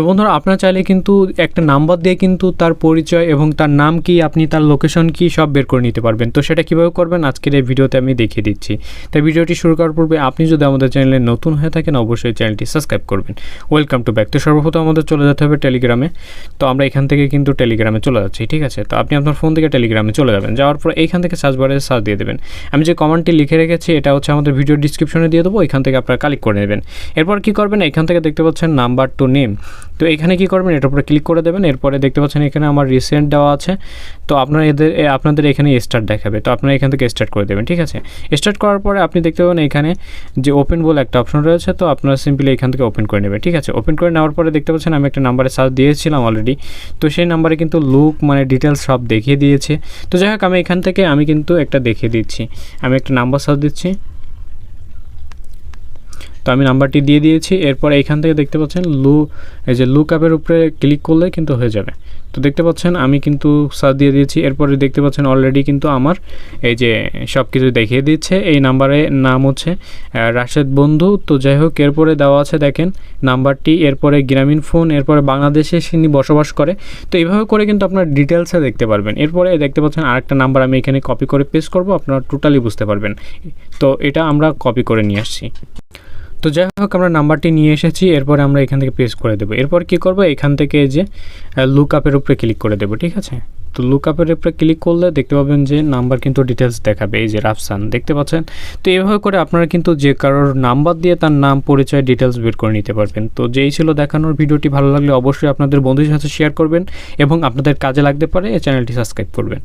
তো বন্ধুরা, আপনারা চাইলে কিন্তু একটা নাম্বার দিয়ে কিন্তু তার পরিচয় এবং তার নাম কি, আপনি তার লোকেশন কি, সব বের করে নিতে পারবেন। তো সেটা কীভাবে করবেন, আজকের এই ভিডিওতে আমি দেখিয়ে দিচ্ছি। তাই ভিডিওটি শুরু করার পূর্বে আপনি যদি আমাদের চ্যানেলে নতুন হয়ে থাকেন, অবশ্যই চ্যানেলটি সাবস্ক্রাইব করবেন। ওয়েলকাম টু ব্যাক তো সর্বপ্রথম আমাদের চলে যেতে হবে টেলিগ্রামে তো আমরা এখান থেকে কিন্তু টেলিগ্রামে চলে যাচ্ছি, ঠিক আছে? তো আপনি আপনার ফোন থেকে টেলিগ্রামে চলে যাবেন। যাওয়ার পর এইখান থেকে সার্চ বারে সার্চ দিয়ে দেবেন। আমি যে কমেন্টটি লিখে রেখেছি, এটা হচ্ছে আমাদের ভিডিও ডিসক্রিপশনে দিয়ে দেবো। এখান থেকে আপনারা কালেক্ট করে নেবেন। এরপর কি করবেন? এখান থেকে দেখতে পাচ্ছেন নাম্বার টু নেম তো এখানে কি করবেন? এটার উপরে ক্লিক করে দেবেন। এরপরে দেখতে পাচ্ছেন এখানে আমার রিসেন্ট দেওয়া আছে। তো আপনার এদের আপনাদের এখানে স্টার্ট দেখাবে। তো আপনারা এখান থেকে স্টার্ট করে দেবেন, ঠিক আছে? স্টার্ট করার পরে আপনি দেখতে পাবেন এখানে যে ওপেন বলে একটা অপশন রয়েছে। তো আপনারা সিম্পলি এখান থেকে ওপেন করে নেবেন, ঠিক আছে? ওপেন করে নেওয়ার পরে দেখতে পাচ্ছেন আমি একটা নাম্বারে সার্চ দিয়েছিলাম অলরেডি তো সেই নাম্বারে কিন্তু লুক মানে ডিটেলস সব দেখিয়ে দিয়েছে। তো যাই হোক, আমি এখান থেকে, আমি কিন্তু একটা দেখিয়ে দিচ্ছি। আমি একটা নাম্বার সার্চ দিচ্ছি। তো আমি নাম্বারটি দিয়ে দিয়েছি, এরপর এইখান থেকে দেখতে পাচ্ছেন লু, এই যে লুক আপের উপরে ক্লিক করলে কিন্তু হয়ে যাবে। তো দেখতে পাচ্ছেন আমি কিন্তু সার্চ দিয়ে দিয়েছি, এরপরে দেখতে পাচ্ছেন অলরেডি কিন্তু আমার এই যে সব কিছু দেখিয়ে দিচ্ছে। এই নাম্বারে নাম হচ্ছে রাশেদ বন্ধু। তো যাই হোক, এরপরে দেওয়া আছে দেখেন নাম্বারটি, এরপরে গ্রামীণ ফোন, এরপরে বাংলাদেশে তিনি বসবাস করে। তো এইভাবে করে কিন্তু আপনার ডিটেলসে দেখতে পারবেন। এরপরে দেখতে পাচ্ছেন আরেকটা নাম্বার আমি এখানে কপি করে পেস্ট করব, আপনারা টোটালি বুঝতে পারবেন। তো এটা আমরা কপি করে নিয়ে আসছি। তো যাই হোক, আমরা নাম্বারটি নিয়ে এসেছি, এরপরে আমরা এখান থেকে পেস্ট করে দেবো। এরপর কি করব? এখান থেকে যে লুক আপের উপরে ক্লিক করে দেবো, ঠিক আছে? তো লুক আপের উপরে ক্লিক করলে দেখতে পাবেন যে, নাম্বার কিন্তু ডিটেলস দেখাবে, এই যে রাফসান, দেখতে পাচ্ছেন? তো এইভাবে করে আপনারা কিন্তু যে কারোর নাম্বার দিয়ে তার নাম, পরিচয় ডিটেলস বের করে নিতে পারবেন। তো যেই ছিল দেখানোর ভিডিওটি ভালো লাগলে অবশ্যই আপনাদের বন্ধুদের সাথে শেয়ার করবেন এবং আপনাদের কাজে লাগতে পারে, এই চ্যানেলটি সাবস্ক্রাইব করবেন।